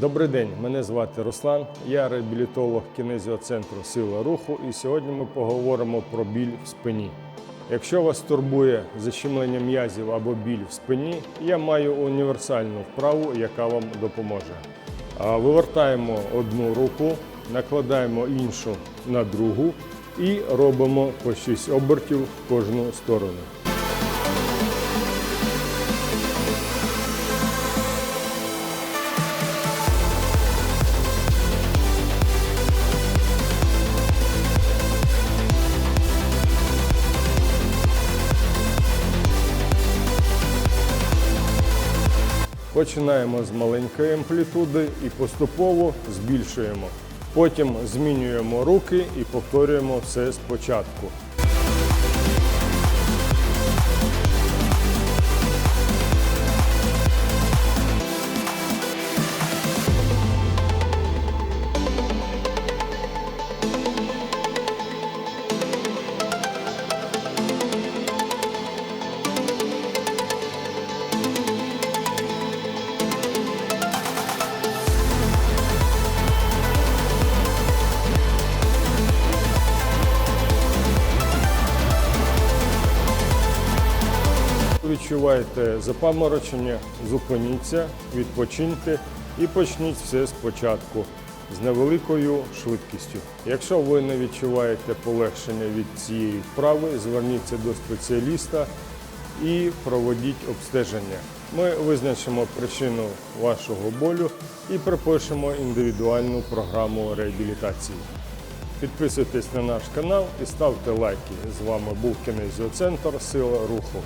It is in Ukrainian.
Добрий день, мене звати Руслан. Я реабілітолог кінезіоцентру Сила руху, і сьогодні ми поговоримо про біль в спині. Якщо вас турбує защемлення м'язів або біль в спині, я маю універсальну вправу, яка вам допоможе. Вивертаємо одну руку, накладаємо іншу на другу і робимо по 6 обертів в кожну сторону. Починаємо з маленької амплітуди і поступово збільшуємо. Потім змінюємо руки і повторюємо все спочатку. Відчуваєте запаморочення, зупиніться, відпочиньте і почніть все спочатку з невеликою швидкістю. Якщо ви не відчуваєте полегшення від цієї вправи, зверніться до спеціаліста і проведіть обстеження. Ми визначимо причину вашого болю і пропишемо індивідуальну програму реабілітації. Підписуйтесь на наш канал і ставте лайки. З вами був Кінезіоцентр Сила Руху.